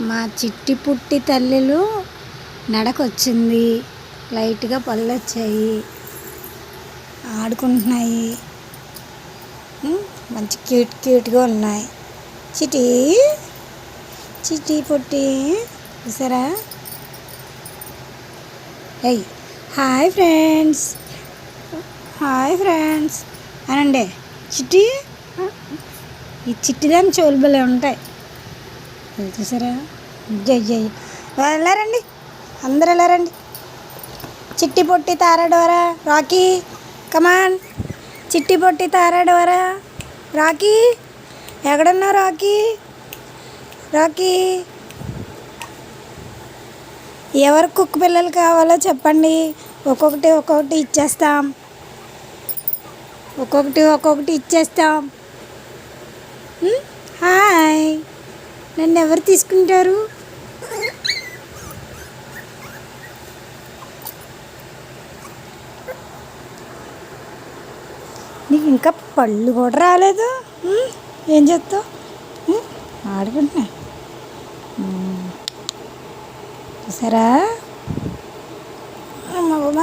మా చిట్టి పుట్టి తల్లిలు నడకొచ్చింది. లైట్గా పళ్ళు వచ్చాయి ఆడుకుంటున్నాయి మంచి క్యూట్ క్యూట్గా ఉన్నాయి. చిటి చిటి పుట్టి చూసారా? ఏయ్ హాయ్ ఫ్రెండ్స్. Hi friends. అనండి. చిట్టి? ఈ చిట్టిదాని చెవులు భలే ఉంటాయి. చూసారా జై జై వెళ్ళారండి. అందరు వెళ్ళారండి. చిట్టి పొట్టి తారాడవరా? రాకీ కమాన్ చిట్టి పొట్టి తారాడవరా? రాకీ ఎక్కడున్నావు రాకీ? రాకీ. ఎవరు కుక్క పిల్లలు కావాలో చెప్పండి. ఒక్కొక్కటి ఒక్కొక్కటి ఇచ్చేస్తాం. ఒక్కొక్కటి ఒక్కొక్కటి ఇచ్చేస్తాం. నన్ను ఎవరు తీసుకుంటారు? నీకు ఇంకా పళ్ళు కూడా రాలేదు? ఏం చేస్తావు? ఆడుకుంటున్నా. చూసారా? అమ్మ.